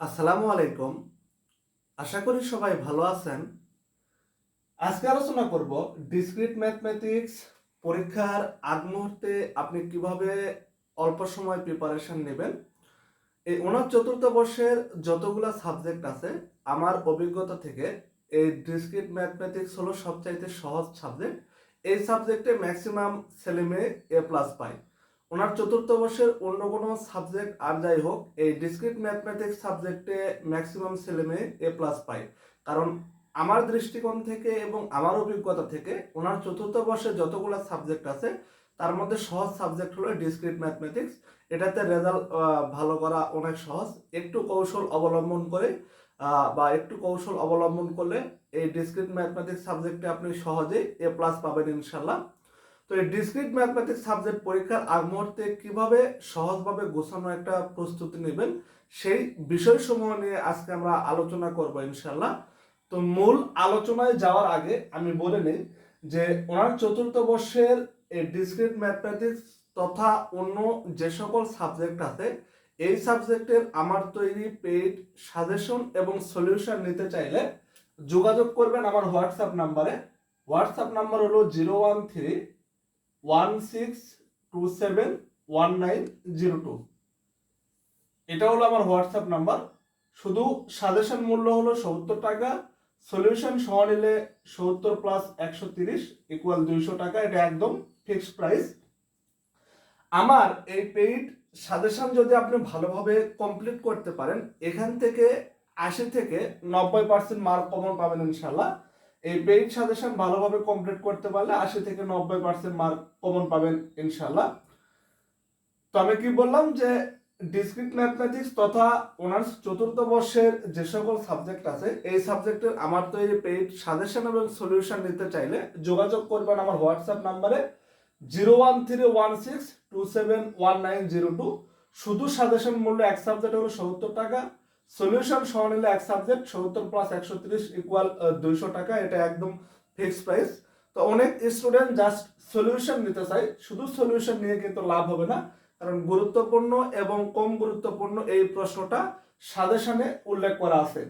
আসসালামু আলাইকুম। আশা করি সবাই ভালো আছেন। আজকে আলোচনা করব ডিসক্রিট ম্যাথমেটিক্স পরীক্ষার আগ মুহূর্তে আপনি কীভাবে অল্প সময় প্রিপারেশন নেবেন। এই ওনার চতুর্থ বর্ষের যতগুলা সাবজেক্ট আছে, আমার অভিজ্ঞতা থেকে এই ডিসক্রিট ম্যাথমেটিক্স হলো সবচাইতে সহজ সাবজেক্ট এই সাবজেক্টে ম্যাক্সিমাম ছেলেমেয়ে এ প্লাস পায়। ওনার চতুর্থ বর্ষের অন্য কোনো সাবজেক্ট আর যাই হোক, এই ডিসক্রিট ম্যাথমেটিক্স সাবজেক্টে ম্যাক্সিমাম ছেলে মেয়ে এ প্লাস পায়। কারণ আমার দৃষ্টিকোণ থেকে এবং আমার অভিজ্ঞতা থেকে ওনার চতুর্থ বর্ষে যতগুলো সাবজেক্ট আছে, তার মধ্যে সহজ সাবজেক্ট হলো ডিসক্রিট ম্যাথমেটিক্স এটাতে রেজাল্ট ভালো করা অনেক সহজ। একটু কৌশল অবলম্বন করে বা একটু কৌশল অবলম্বন করলে এই ডিসক্রিট ম্যাথমেটিক্স সাবজেক্টে আপনি সহজেই এ প্লাস পাবেন ইনশাল্লাহ। তো এই ডিসক্রিট ম্যাথমেটিক্স সাবজেক্ট পরীক্ষার আগ মুহূর্তে কীভাবে সহজভাবে গোছানো একটা প্রস্তুতি নেবেন, সেই বিষয়সমূহ নিয়ে আজকে আমরা আলোচনা করব ইনশাল্লাহ তো মূল আলোচনায় যাওয়ার আগে আমি বলে নিই যে ওনার চতুর্থ বর্ষের এই ডিসক্রিট ম্যাথমেটিক্স তথা অন্য যে সকল সাবজেক্ট আছে, এই সাবজেক্টের আমার তৈরি পেইড সাজেশন এবং সলিউশন নিতে চাইলে যোগাযোগ করবেন আমার হোয়াটসঅ্যাপ নাম্বারে। হোয়াটসঅ্যাপ নাম্বার হলো zero one three one six two seven one nine zero two এটা হলো আমার হোয়াটসঅ্যাপ নাম্বার। শুধু সাজেশন মূল্য হলো সত্তর টাকা, সলিউশন সহ নিলে সত্তর প্লাস একশো তিরিশ ইকুয়াল দুইশো টাকা। এটা একদম ফিক্সড প্রাইস আমার এই পেইড সাজেশন যদি আপনি ভালোভাবে কমপ্লিট করতে পারেন, এখান থেকে আশি থেকে নব্বই পার্সেন্ট মার্ক কমন পাবেন ইনশাল্লাহ এই পেইড সাজেশন ভালোভাবে কমপ্লিট করতে পারলে আশি থেকে নব্বই পার্সেন্ট মার্ক কমন পাবেন ইনশাল্লাহ তো আমি কি বললাম যে ডিসক্রিট ম্যাথমেটিক্স তথা অনার্স চতুর্থ বর্ষের যে সকল সাবজেক্ট আছে, এই সাবজেক্টের আমার তো এই পেইড সাজেশন এবং সলিউশন নিতে চাইলে যোগাযোগ করবেন আমার হোয়াটসঅ্যাপ নাম্বারে zero one three one six two seven one nine zero two. শুধু সাজেশন মূল্য এক সাবজেক্ট হলো সত্তর টাকা সলিউশন সহ নিলে এক সাবজেক্ট সত্তর প্লাস একশো তিরিশ ইকুয়াল দুইশো টাকা, এটা একদম ফিক্সড প্রাইস তো অনেক স্টুডেন্ট জাস্ট সলিউশন নিতে চাই শুধু সলিউশন নিয়ে কিন্তু লাভ হবে না, কারণ গুরুত্বপূর্ণ এবং কম গুরুত্বপূর্ণ এই প্রশ্নটা সাজেশনে উল্লেখ করা আছে।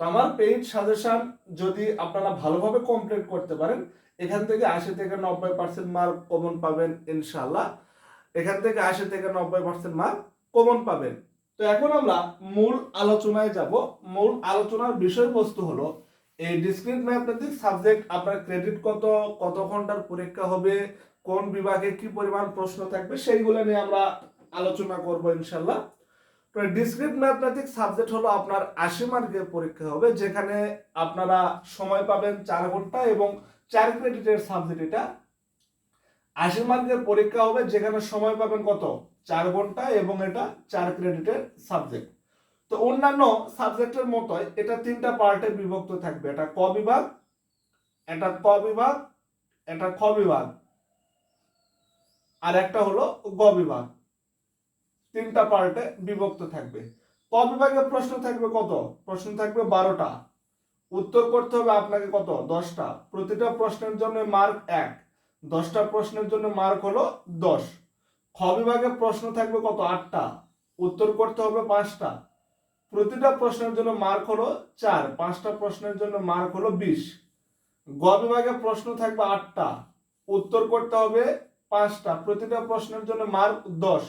তো আমার পেইড সাজেশন যদি আপনারা ভালোভাবে কমপ্লিট করতে পারেন, এখান থেকে আশি থেকে নব্বই পার্সেন্ট মার্ক কমন পাবেন ইনশাল্লাহ এখান থেকে আশি থেকে নব্বই পার্সেন্ট মার্ক কমন পাবেন। তো এখন আমরা মূল আলোচনায় যাব। মূল আলোচনার বিষয়বস্তু হলো, এই ডিসক্রিট ম্যাথমেটিক্স সাবজেক্ট আপনার ক্রেডিট কত কত ঘণ্টার পরীক্ষা হবে, কোন বিভাগে কি পরিমাণ প্রশ্ন থাকবে, সেইগুলো নিয়ে আমরা আলোচনা করব ইনশাল্লাহ তো ডিসক্রিট ম্যাথমেটিক্স সাবজেক্ট হলো আপনার আশি মার্কের পরীক্ষা হবে, যেখানে আপনারা সময় পাবেন চার ঘণ্টা এবং চার ক্রেডিটের সাবজেক্ট এটা। আশি মার্কের পরীক্ষা হবে, যেখানে সময় পাবেন কত? চার ঘণ্টা এবং এটা চার ক্রেডিটের সাবজেক্ট তো অন্যান্য সাবজেক্টের মতোই এটা তিনটা পার্টে বিভক্ত থাকবে। এটা ক বিভাগ, এটা ক বিভাগ, এটা খ বিভাগ আর একটা হলো গ বিভাগ। তিনটা পার্টে বিভক্ত থাকবে। ক বিভাগের প্রশ্ন থাকবে কত? প্রশ্ন থাকবে বারোটা। উত্তর করতে হবে আপনাকে কত? দশটা। প্রতিটা প্রশ্নের জন্য মার্ক এক। দশটা প্রশ্নের জন্য মার্ক হলো দশ। খ বিভাগে প্রশ্ন থাকবে কত? আটটা। উত্তর করতে হবে পাঁচটা। প্রতিটা প্রশ্নের জন্য মার্ক হলো চার। পাঁচটা প্রশ্নের জন্য মার্ক হলো বিশ। গ বিভাগে প্রশ্ন থাকবে আটটা। উত্তর করতে হবে পাঁচটা। প্রতিটা প্রশ্নের জন্য মার্ক দশ।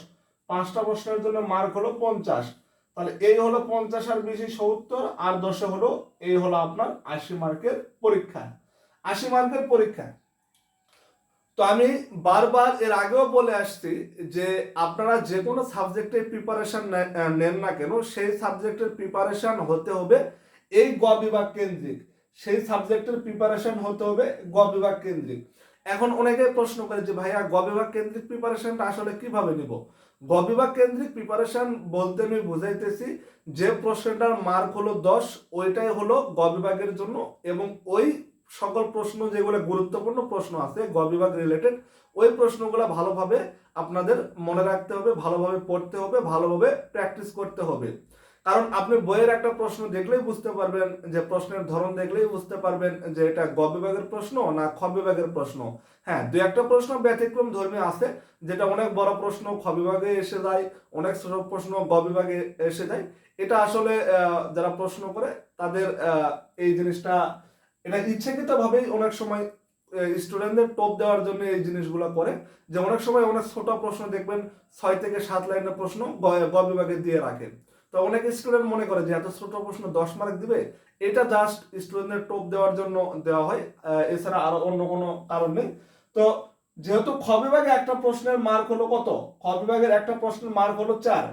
পাঁচটা প্রশ্নের জন্য মার্ক হলো পঞ্চাশ। তাহলে এই হলো পঞ্চাশ আর বেশি সত্তর, আর দশে হলো এই হলো আপনার আশি মার্কের পরীক্ষা। আশি মার্কের পরীক্ষা। তো আমি বারবার এর আগেও বলে আসছি যে আপনারা যে কোনো সাবজেক্টের প্রিপারেশন নেন না কেন, সেই সাবজেক্টের প্রিপারেশন হতে হবে এই গ বিভাগ কেন্দ্রিক। সেই সাবজেক্টের প্রিপারেশন হতে হবে গ বিভাগ কেন্দ্রিক। এখন অনেকে প্রশ্ন করে যে, ভাইয়া, গ বিভাগ কেন্দ্রিক প্রিপারেশনটা আসলে কীভাবে নিব? গ বিভাগ কেন্দ্রিক প্রিপারেশন বলতে আমি বুঝাইতেছি যে প্রশ্নটার মার্ক হলো দশ, ওইটাই হলো গ বিভাগের জন্য এবং ওই সকল প্রশ্ন যেগুলো গুরুত্বপূর্ণ প্রশ্ন আছে, গ বিভাগ রিলেটেড ওই প্রশ্নগুলো ভালোভাবে আপনাদের মনে রাখতে হবে, ভালোভাবে পড়তে হবে, ভালোভাবে প্র্যাকটিস করতে হবে। কারণ আপনি বইয়ের একটা প্রশ্ন দেখলেই বুঝতে পারবেন, যে প্রশ্নের ধরন দেখলেই বুঝতে পারবেন যে এটা গ বিভাগের প্রশ্ন না খ বিভাগের প্রশ্ন। হ্যাঁ দু একটা প্রশ্ন ব্যতিক্রম ধর্মী আছে, যেটা অনেক বড় প্রশ্ন, খ বিভাগে এসে যায়, অনেক ছোট প্রশ্ন গ বিভাগে এসে যায়। এটা আসলে যারা প্রশ্ন করে, তাদের এই জিনিসটা এটা ইচ্ছাকৃতভাবেই অনেক সময় স্টুডেন্টদের টপ দেওয়ার জন্য এই জিনিসগুলো করে। যে অনেক সময় অনেক ছোট প্রশ্ন দেখবেন, ছয় থেকে সাত লাইনের প্রশ্ন গ- বিভাগে দিয়ে রাখে তো অনেক স্টুডেন্ট মনে করে যে, এত ছোট প্রশ্ন দশ মার্ক দিবে? এটা জাস্ট স্টুডেন্টদের টপ দেওয়ার জন্য দেওয়া হয়। এছাড়া আরও অন্য কোনো কারণ নেই। তো যেহেতু খ বিভাগে একটা প্রশ্নের মার্ক হলো কত? খ বিভাগের একটা প্রশ্নের মার্ক হলো চার।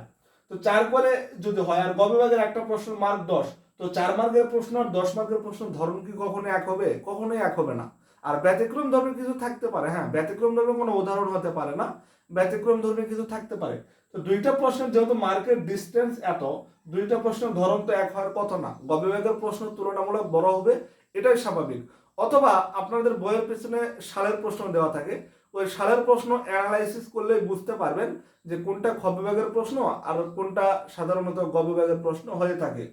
তো চার করে যদি হয়, আর গ বিভাগের একটা প্রশ্নের মার্ক দশ। তো চার মার্কের প্রশ্ন আর দশ মার্কের প্রশ্ন ধরন কি কখনো এক হবে? কখনোই এক হবে না। আর ব্যতিক্রম ধর্মের কিছু থাকতে পারে হ্যাঁ ব্যতিক্রম ধর্মের কোনো উদাহরণ হতে পারে না, ব্যতিক্রম ধর্মের কিছু থাকতে পারে। তো দুইটা প্রশ্নের যেহেতু মার্কের ডিস্টেন্স এত, দুইটা প্রশ্নের ধরন তো এক হওয়ার কথা না। গ বিভাগের প্রশ্ন তুলনামূলক বড় হবে, এটাই স্বাভাবিক। অথবা আপনাদের বইয়ের পেছনে সালের প্রশ্ন দেওয়া থাকে। ওই সালের প্রশ্ন অ্যানালাইসিস করলেই বুঝতে পারবেন যে কোনটা খ প্রশ্ন আর কোনটা সাধারণত গ বিভাগের প্রশ্ন হয়ে থাকে।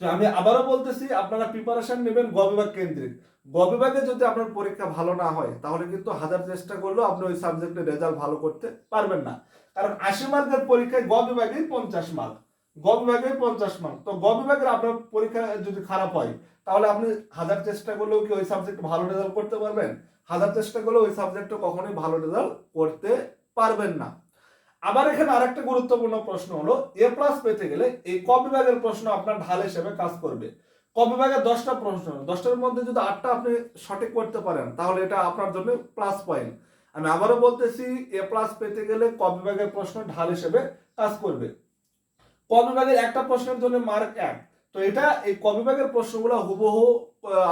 তো আমি আবারও বলতেছি, আপনারা প্রিপারেশন নেবেন গ বিভাগ কেন্দ্রিক। গ বিভাগে যদি আপনার পরীক্ষা ভালো না হয়, তাহলে কিন্তু হাজার চেষ্টা করলেও আপনি ওই সাবজেক্টে রেজাল্ট ভালো করতে পারবেন না। কারণ আশি মার্কের পরীক্ষায় গ বিভাগেই পঞ্চাশ মার্ক গ পঞ্চাশ মার্ক তো গ বিভাগের আপনার পরীক্ষা যদি খারাপ হয়, তাহলে আপনি হাজার চেষ্টা করলেও কি ওই সাবজেক্ট ভালো রেজাল্ট করতে পারবেন? হাজার চেষ্টা করলেও ওই সাবজেক্টে কখনোই ভালো রেজাল্ট করতে পারবেন না। আবার এখানে আরেকটা গুরুত্বপূর্ণ প্রশ্ন হলো এ প্লাস পেতে গেলে এই ক বিভাগের প্রশ্ন আপনার ঢাল হিসেবে কাজ করবে। ক বিভাগের দশটা প্রশ্ন, দশটার মধ্যে যদি আটটা আপনি সঠিক করতে পারেন, তাহলে এটা আপনার জন্য প্লাস পয়েন্ট আমি আবারও বলতেছি এ প্লাস পেতে গেলে ক বিভাগের প্রশ্ন ঢাল হিসেবে কাজ করবে। ক বিভাগের একটা প্রশ্নের জন্য মার্ক এক। তো এটা, এই ক বিভাগের প্রশ্নগুলো হুবহু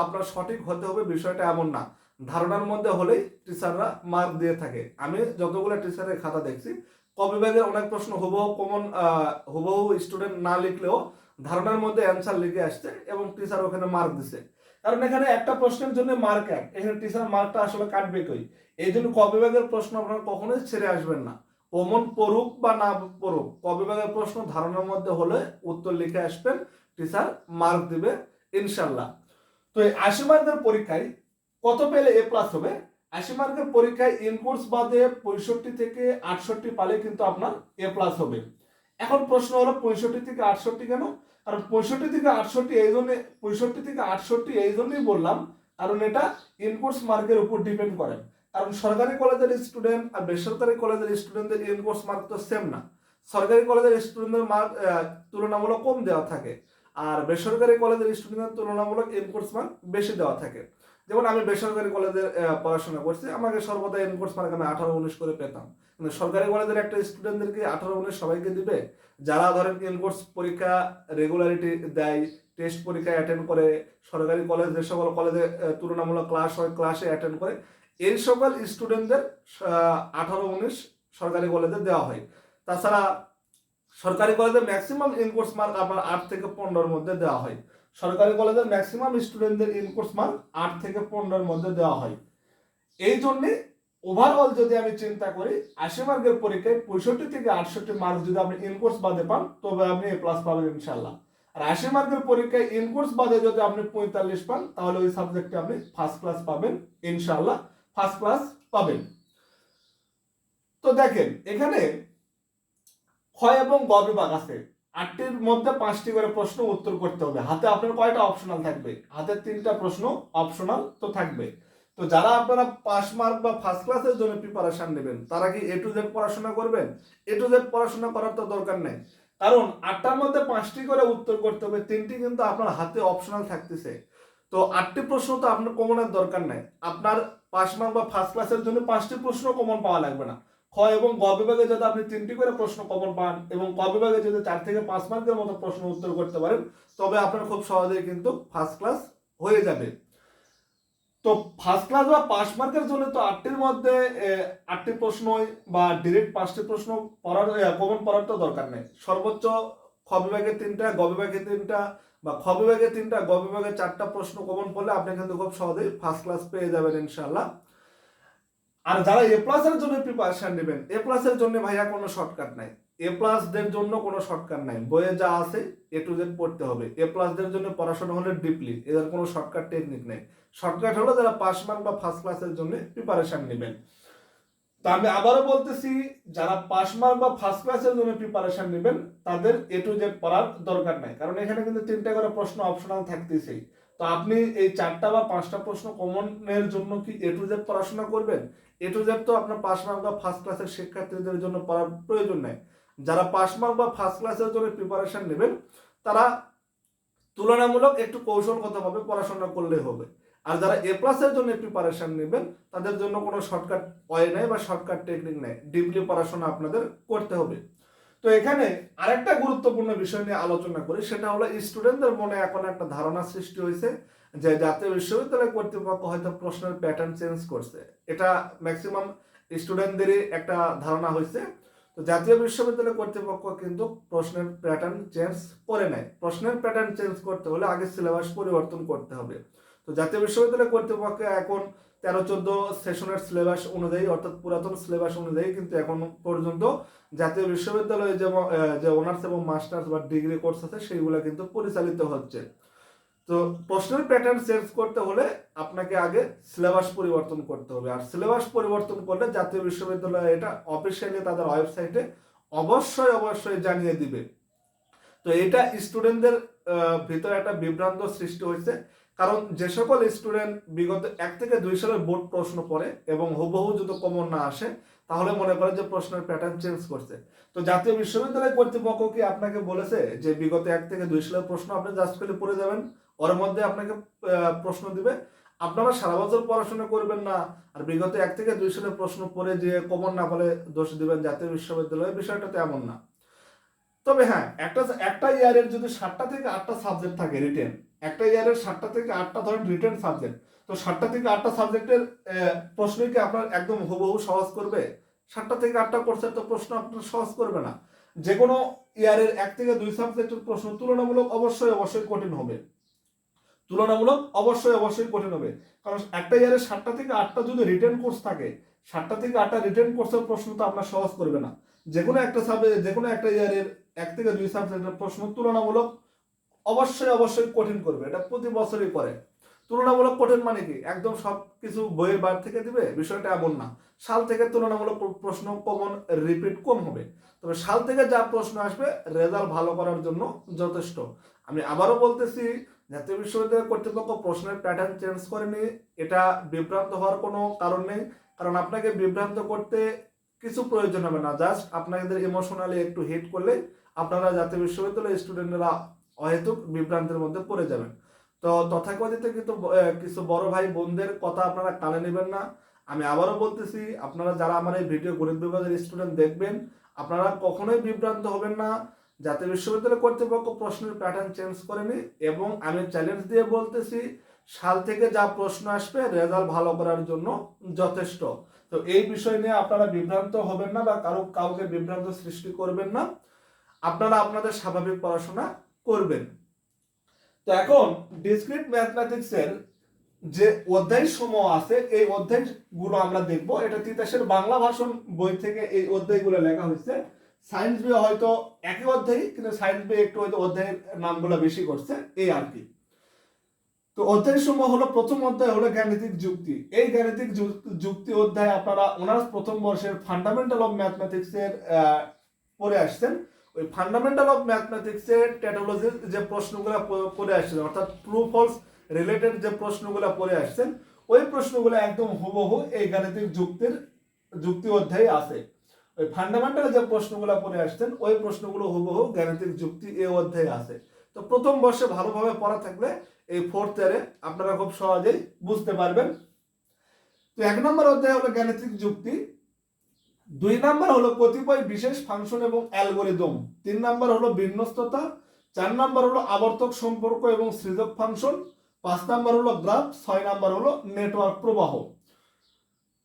আপনার সঠিক হতে হবে, বিষয়টা এমন না। ধারণার মধ্যে হলেই টিচাররা মার্ক দিয়ে থাকে। আমি যতগুলো টিচারের খাতা দেখছি ক বিভাগের অনেক প্রশ্ন হুবহু কমন হুবহু স্টুডেন্ট না লিখলেও ধারণার মধ্যে অ্যান্সার লিখে আসছে এবং টিচার ওখানে মার্ক দিছে। কারণ এখানে একটা প্রশ্নের জন্য মার্ক এক, এখানে টিচার মার্কটা আসলে কাটবে কই? এই জন্য ক বিভাগের প্রশ্ন আপনারা কখনোই ছেড়ে আসবেন না। কমন পড়ুক বা না পড়ুক ক বিভাগের প্রশ্ন ধারণার মধ্যে হলে উত্তর লিখে আসবেন টিচার মার্ক দিবে ইনশাল্লাহ তো এই আশি মার্কের পরীক্ষায় কত পেলে এ প্লাস হবে? আশি মার্কের পরীক্ষায় ইনকোর্স বাদে পঁয়ষট্টি থেকে আটষট্টি পালে কিন্তু আপনার এ প্লাস হবে। এখন প্রশ্ন হলো পঁয়ষট্টি থেকে আটষট্টি কেন? কারণ পঁয়ষট্টি থেকে আটষট্টি এই জন্য, পঁয়ষট্টি থেকে আটষট্টি এই জন্যই বললাম, কারণ এটা ইনকোর্স মার্কের উপর ডিপেন্ড করে। কারণ সরকারি কলেজের স্টুডেন্ট আর বেসরকারি কলেজের স্টুডেন্টদের ইনকোর্স মার্ক তো সেম না। সরকারি কলেজের স্টুডেন্টদের মার্ক তুলনামূলক কম দেওয়া থাকে। আর বেসরকারি কলেজের স্টুডেন্টের তুলনামূলক ইনকোর্স মার্ক বেশি দেওয়া থাকে। যেমন আমি বেসরকারি কলেজে পড়াশোনা করছি, আমাকে সর্বদা ইনকোর্স মার্ক আমি আঠারো উনিশ করে পেতাম। সরকারি কলেজের একটা স্টুডেন্টদেরকে আঠারো উনিশ সবাইকে দিবে, যারা ধরেন ইনকোর্স পরীক্ষা রেগুলারিটি দেয় টেস্ট পরীক্ষা অ্যাটেন্ড করে, সরকারি কলেজ যে সকল কলেজে তুলনামূলক ক্লাস হয় ক্লাসে অ্যাটেন্ড করে, এই সকল স্টুডেন্টদের আঠারো উনিশ সরকারি কলেজে দেওয়া হয়। তাছাড়া সরকারি কলেজে ম্যাক্সিমাম ইনকোর্স মার্ক আপনার আট থেকে পনেরোর মধ্যে দেওয়া হয়। সরকারি কলেজের ম্যাক্সিমাম স্টুডেন্টদের ইনকোর্স মার্ক আট থেকে পনেরোর মধ্যে দেওয়া হয়। এই জন্যে ওভারঅল যদি আমি চিন্তা করি, আশি মার্কের পরীক্ষায় পঁয়ষট্টি থেকে আটষট্টি মার্ক যদি আপনি ইনকোর্স বাদে পান, তবে আপনি এ প্লাস পাবেন ইনশাল্লাহ আর আশি মার্কের পরীক্ষায় ইনকোর্স বাদে যদি আপনি পঁয়তাল্লিশ পান, তাহলে ওই সাবজেক্টে আপনি ফার্স্ট ক্লাস পাবেন ইনশাল্লাহ ফার্স্ট ক্লাস পাবেন। তো দেখেন, এখানে ক্ষয় এবং গ বিভাগ আছে। আটটির মধ্যে পাঁচটি করে প্রশ্ন উত্তর করতে হবে। হাতে আপনার কয়টা অপশনাল থাকবে? হাতে তিনটা প্রশ্ন অপশনাল তো থাকবে। তো যারা আপনারা পাস মার্ক বা ফার্স্ট ক্লাসের জন্য প্রিপারেশন নেবেন, তারা কি এ টু জেড পড়াশোনা করবেন? এ টু জেড পড়াশোনা করার তো দরকার নেই। কারণ আটটার মধ্যে পাঁচটি করে উত্তর করতে হবে, তিনটি কিন্তু আপনার হাতে অপশনাল থাকতেছে। তো আটটি প্রশ্ন তো আপনার কমনের দরকার নাই। আপনার পাস মার্ক বা ফার্স্ট ক্লাসের জন্য পাঁচটি প্রশ্ন কমন পাওয়া লাগবে না। খ এবং গ বিভাগে যদি আপনি তিনটি করে প্রশ্ন কমন পান এবং ক বিভাগে যদি চার থেকে পাঁচ মার্কের মতো প্রশ্ন উত্তর করতে পারেন, তবে আপনার খুব সহজেই কিন্তু ফার্স্ট ক্লাস হয়ে যাবে। তো ফার্স্ট ক্লাস বা পাস মার্কের জন্য তো আটটির মধ্যে আটটি প্রশ্নই বা ডিরেক্ট পাঁচটি প্রশ্ন পড়ার কমন পড়ার তো দরকার নেই। সর্বোচ্চ খ বিভাগে তিনটা, গ বিভাগে তিনটা বা খ বিভাগে তিনটা, গ বিভাগে চারটা প্রশ্ন কমন পড়লে আপনি কিন্তু খুব সহজেই ফার্স্ট ক্লাস পেয়ে যাবেন ইনশাল্লাহ আর যারা এ প্লাসের জন্য প্রিপারেশন নেবেন এ প্লাসের জন্য ভাইয়া কোনো শর্টকাট নাই। এ প্লাসদের জন্য কোনো শর্টকাট নাই। বইয়ে যা আছে এ টু জেড পড়তে হবে। এ প্লাসদের জন্য পড়াশোনা হলে ডিপলি এদের কোনো শর্টকাট টেকনিক নেই। শর্টকাট হলো যারা পাস মার্ক বা ফার্স্ট ক্লাসের জন্য প্রিপারেশন নেবেন। তা আমি আবারও বলতেছি, যারা পাস মার্ক বা ফার্স্ট ক্লাসের জন্য প্রিপারেশন নেবেন, তাদের এ টু জেড পড়ার দরকার নাই। কারণ এখানে কিন্তু তিনটা করে প্রশ্ন অপশনাল থাকতেছেই। তো আপনি এই চারটা বা পাঁচটা প্রশ্ন কমনের জন্য কি এ টু জেড পড়াশোনা করবেন? এ টু জেড তো আপনার পাস মার্ক বা ফার্স্ট ক্লাসের শিক্ষার্থীদের জন্য পড়ার প্রয়োজন নাই। যারা পাস মার্ক বা ফার্স্ট ক্লাসের জন্য প্রিপারেশন নেবেন, তারা তুলনামূলক একটু কৌশলগতভাবে পড়াশোনা করলে হবে। আর যারা এ প্লাসের জন্য প্রিপারেশন নেবেন, তাদের জন্য কোনো শর্টকাট ওয়ে নেই বা শর্টকাট টেকনিক নেই। ডিপলি পড়াশোনা আপনাদের করতে হবে। তো এখানে আরেকটা গুরুত্বপূর্ণ বিষয় নিয়ে আলোচনা করি, সেটা হলো স্টুডেন্টদের মনে এখন একটা ধারণা সৃষ্টি হয়েছে যে জাতীয় বিশ্ববিদ্যালয় কর্তৃপক্ষ হয়তো প্রশ্নের প্যাটার্ন চেঞ্জ করছে। এটা ম্যাক্সিমাম স্টুডেন্টদেরই একটা ধারণা হয়েছে। তো জাতীয় বিশ্ববিদ্যালয় কর্তৃপক্ষ কিন্তু প্রশ্নের প্যাটার্ন চেঞ্জ করে নেয় প্রশ্নের প্যাটার্ন চেঞ্জ করতে হলে আগে সিলেবাস পরিবর্তন করতে হবে। তো জাতীয় বিশ্ববিদ্যালয় কর্তৃপক্ষ এখন তেরো চোদ্দ সেশনের সিলেবাস অনুযায়ী, অর্থাৎ পুরাতন সিলেবাস অনুযায়ী কিন্তু এখন পর্যন্ত জাতীয় বিশ্ববিদ্যালয়ে যে যে অনার্স এবং মাস্টার্স বা ডিগ্রি কোর্স আছে, সেইগুলো কিন্তু পরিচালিত হচ্ছে। তো প্রশ্নের প্যাটার্ন চেঞ্জ করতে হলে আপনাকে আগে সিলেবাস পরিবর্তন করতে হবে। আর সিলেবাস পরিবর্তন করলে জাতীয় বিশ্ববিদ্যালয় এটা অফিসিয়ালি তাদের ওয়েবসাইটে অবশ্যই অবশ্যই জানিয়ে দিবে। তো এটা স্টুডেন্টদের ভিতরে একটা বিভ্রান্ত সৃষ্টি হয়েছে। কারণ যে সকল স্টুডেন্ট বিগত এক থেকে দুই সালের বোর্ড প্রশ্ন পড়ে এবং হুবহু যদি কমন না আসে, তাহলে মনে করে যে প্রশ্নের প্যাটার্ন চেঞ্জ করছে। তো জাতীয় বিশ্ববিদ্যালয় কর্তৃপক্ষ কি আপনাকে বলেছে যে বিগত এক থেকে দুই সালের প্রশ্ন আপনি জাস্ট করে পড়ে যাবেন? ওর মধ্যে আপনাকে প্রশ্ন দিবে, আপনারা সারা বছর পড়াশোনা করবেন না, আর বিগত এক থেকে দুই সালের প্রশ্ন পড়ে যে কমন না বলে দোষ দিবেন জাতীয় বিশ্ববিদ্যালয়ের বিষয়টা তো এমন না। তবে হ্যাঁ একটা একটা ইয়ারের যদি সাতটা থেকে আটটা সাবজেক্ট থাকে রিটেন একটা ইয়ারের সাতটা থেকে আটটা ধরেন রিটার্ন সাবজেক্ট তো সাতটা থেকে আটটা সাবজেক্টের প্রশ্নই কি আপনার একদম হুবহু সহজ করবে? সাতটা থেকে আটটা কোর্সের তো প্রশ্ন আপনার সহজ করবে না। যে কোনো ইয়ারের এক থেকে দুই সাবজেক্টের প্রশ্ন তুলনামূলক অবশ্যই অবশ্যই কঠিন হবে। তুলনামূলক অবশ্যই অবশ্যই কঠিন হবে। কারণ একটা ইয়ারের সাতটা থেকে আটটা যদি রিটার্ন কোর্স থাকে, সাতটা থেকে আটটা রিটার্ন কোর্সের প্রশ্ন তো আপনার সহজ করবে না। যে কোনো একটা সাবজেক্ট যে কোনো একটা ইয়ারের এক থেকে দুই সাবজেক্টের প্রশ্ন তুলনামূলক অবশ্যই অবশ্যই কঠিন করবে। এটা প্রতি বছরই করে। তুলনামূলক কঠিন মানে কি? একদম সব কিছু বইয়ের বার থেকে দিবে, বিষয়টা এমন না। সাল থেকে তুলনামূলক প্র- প্রশ্ন কমন রিপিট কম হবে। তবে সাল থেকে যা প্রশ্ন আসবে রেজাল্ট ভালো করার জন্য যথেষ্ট। আমি আবারও বলতেছি, জাতীয় বিশ্ববিদ্যালয় কর্তৃপক্ষ প্রশ্নের প্যাটার্ন চেঞ্জ করেনি। এটা বিভ্রান্ত হওয়ার কোনো কারণ নেই। কারণ আপনাকে বিভ্রান্ত করতে কিছু প্রয়োজন হবে না। জাস্ট আপনাদের ইমোশনালি একটু হিট করলে আপনারা জাতীয় বিশ্ববিদ্যালয়ের স্টুডেন্টরা অহেতুক বিভ্রান্তের মধ্যে পড়ে যাবেন। তো তথাকথিত কিন্তু কিছু বড় ভাই বোনদের কথা আপনারা কানে নেবেন না। আমি আবারও বলতেছি, আপনারা যারা আমার এই ভিডিও গণিত বিভাগের স্টুডেন্ট দেখবেন, আপনারা কখনোই বিভ্রান্ত হবেন না। জাতীয় বিশ্ববিদ্যালয় কর্তৃপক্ষ প্রশ্নের প্যাটার্ন চেঞ্জ করেনি এবং আমি চ্যালেঞ্জ দিয়ে বলতেছি, সাল থেকে যা প্রশ্ন আসবে রেজাল্ট ভালো করার জন্য যথেষ্ট। তো এই বিষয় নিয়ে আপনারা বিভ্রান্ত হবেন না বা কারও, কাউকে বিভ্রান্ত সৃষ্টি করবেন না। আপনারা আপনাদের স্বাভাবিক পড়াশোনা করবেন। তো এখন ডিসক্রিট ম্যাথমেটিক্সের যে অধ্যায় সমূহ আছে, এই অধ্যায়গুলো আমরা দেখব। এটা তিতাসের বাংলা ভাষণ বই থেকে এই অধ্যায়গুলো লেখা হয়েছে। সায়েন্স বই হয়তো একই অধ্যায়, কিন্তু সায়েন্স বই একটু হয়তো অধ্যায়ের নামগুলো বেশি করছে। এই আর কি। তো অধ্যায় সমূহ হলো প্রথম অধ্যায় হলো গাণিতিক যুক্তি। এই গাণিতিক যুক্তি অধ্যায় আপনারা অনার্স প্রথম বর্ষের ফান্ডামেন্টাল অফ ম্যাথমেটিক্স এর পড়ে আসছেন। ওই ফান্ডামেন্টাল অফ ম্যাথমেটিক্স এর টেটোলজির যে প্রশ্নগুলো পড়ে আসছেন, অর্থাৎ ট্রু ফলস রিলেটেড যে প্রশ্নগুলো পড়ে আসছেন, ওই প্রশ্নগুলো একদম হুবহু এই গাণিতিক যুক্তির, যুক্তি অধ্যায়ে আছে। ওই ফান্ডামেন্টাল যে প্রশ্নগুলো পড়ে আসছেন, ওই প্রশ্নগুলো হুবহু গাণিতিক যুক্তি এ অধ্যায়ে আছে। তো প্রথম বর্ষে ভালোভাবে পড়া থাকলে এই ফোর্থ ইয়ারে আপনারা খুব সহজেই বুঝতে পারবেন। তো এক নম্বর অধ্যায় হলো গাণিতিক যুক্তি। দুই নাম্বার হলো কতিপয় বিশেষ ফাংশন এবং অ্যালগোরিদম। তিন নাম্বার হলো বিন্যস্ততা, চার নাম্বার হলো আবর্তক সম্পর্ক এবং সৃজক ফাংশন, পাঁচ নাম্বার হলো গ্রাফ, ছয় নাম্বার হলো নেটওয়ার্ক প্রবাহ।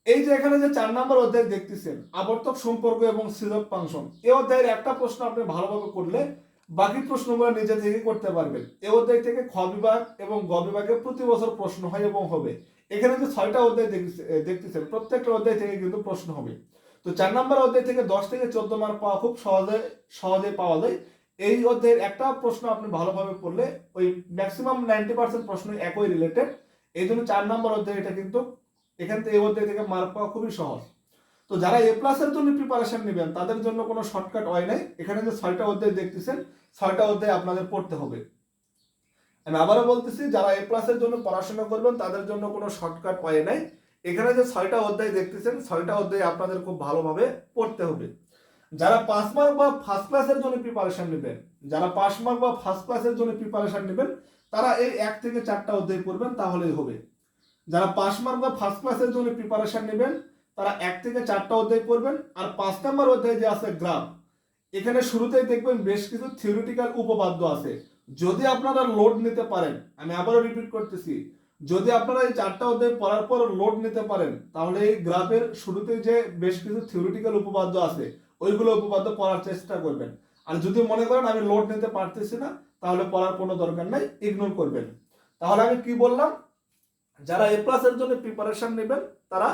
এই যে এখানে যে চার নাম্বার অধ্যায় দেখতেছেন, আবর্তক সম্পর্ক এবং সৃজক ফাংশন এই অধ্যায়ের একটা প্রশ্ন আপনি ভালোভাবে করলে বাকি প্রশ্নগুলো নিজে থেকে করতে পারবেন। এই অধ্যায় থেকে খ বিভাগ এবং গ বিভাগে প্রতি বছর প্রশ্ন হয় এবং হবে। এখানে যে ছয়টা অধ্যায় দেখতেছে- দেখতেছেন, প্রত্যেকটা অধ্যায় থেকে কিন্তু প্রশ্ন হবে। তো চার নম্বর অধ্যায় থেকে দশ থেকে চোদ্দ মার্ক পাওয়া খুব সহজে সহজে পাওয়া যায়। এই অধ্যায়ের একটা প্রশ্ন আপনি ভালোভাবে পড়লে ওই ম্যাক্সিমাম নাইনটি পার্সেন্ট প্রশ্ন একই রিলেটেড এই জন্য চার নম্বর অধ্যায় এটা কিন্তু এখান থেকে এই অধ্যায় থেকে মার্ক পাওয়া খুবই সহজ। তো যারা এ প্লাসের জন্য প্রিপারেশন নেবেন, তাদের জন্য কোনো শর্টকাট হয় নাই। এখানে যে ছয়টা অধ্যায় দেখতেছেন, ছয়টা অধ্যায় আপনাদের পড়তে হবে। আমি আবারও বলতেছি, যারা এ প্লাসের জন্য পড়াশোনা করবেন, তাদের জন্য কোনো শর্টকাট হয় নাই। এখানে যে ছয়টা অধ্যায় দেখতেছেন, ছয়টা অধ্যায় আপনাদের খুব ভালোভাবে পড়তে হবে। যারা পাঁচ মার্ক বা ফার্স্ট ক্লাসের জন্য প্রিপারেশন নেবেন, যারা পাস মার্ক বা ফার্স্ট ক্লাসের জন্য প্রিপারেশন নেবেন, তারা এই এক থেকে চারটা অধ্যায় পড়বেন, তাহলেই হবে। যারা পাস মার্ক বা ফার্স্ট ক্লাসের জন্য প্রিপারেশন নেবেন, তারা এক থেকে চারটা অধ্যায় পড়বেন, আর পাঁচ নম্বর অধ্যায় যে আছে গ্রাফ, এখানে শুরুতেই দেখবেন বেশ কিছু থিওরিটিক্যাল উপপাদ্য আছে। যদি আপনারা লোড নিতে পারেন, আমি আবারও রিপিট করতেছি যদি আপনারা এই চারটা অধ্যায় পড়ার পর লোড নিতে পারেন, তাহলে এই গ্রাফের শুরুতে যে বেশ কিছু থিওরিটিক্যাল উপপাদ্য আছে, ওইগুলো উপপাদ্য পড়ার চেষ্টা করবেন। আর যদি মনে করেন আমি লোড নিতে পারতেছি না, তাহলে পড়ার কোনো দরকার নাই ইগনোর করবেন। তাহলে আমি কি বললাম? যারা এ প্লাসের জন্য প্রিপারেশন নেবেন, তারা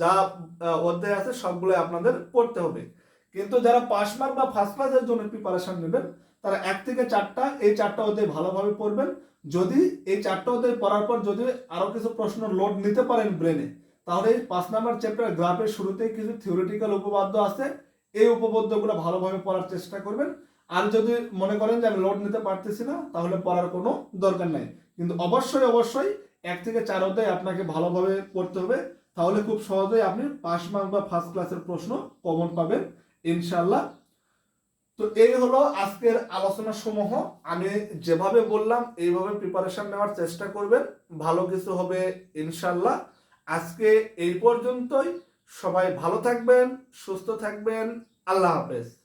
যা অধ্যায় আছে সবগুলো আপনাদের পড়তে হবে। কিন্তু যারা পাস মার্ক বা ফার্স্ট ক্লাসের জন্য প্রিপারেশন নেবেন তারা এক থেকে চারটা, এই চারটা অধ্যায় ভালোভাবে পড়বেন। যদি এই চারটা অধ্যায় পড়ার পর যদি আরও কিছু প্রশ্ন লোড নিতে পারেন ব্রেনে, তাহলে এই পাঁচ নাম্বার চ্যাপ্টার গ্রাফের শুরুতেই কিছু থিওরিটিক্যাল উপপাদ্য আছে। এই উপপাদ্যগুলো ভালোভাবে পড়ার চেষ্টা করবেন। আর যদি মনে করেন যে আমি লোড নিতে পারতেছি না, তাহলে পড়ার কোনো দরকার নাই। কিন্তু অবশ্যই অবশ্যই এক থেকে চার অধ্যায় আপনাকে ভালোভাবে পড়তে হবে। তাহলে খুব সহজেই আপনি পাস মার্ক বা ফার্স্ট ক্লাসের প্রশ্ন কমন পাবেন। ইনশাল্লাহ তো এই হলো আজকের আলোচনা সমূহ। আমি যেভাবে বললাম, এইভাবে প্রিপারেশন নেওয়ার চেষ্টা করবেন। ভালো কিছু হবে ইনশাল্লাহ আজকে এই পর্যন্তই। সবাই ভালো থাকবেন, সুস্থ থাকবেন। আল্লাহ হাফেজ।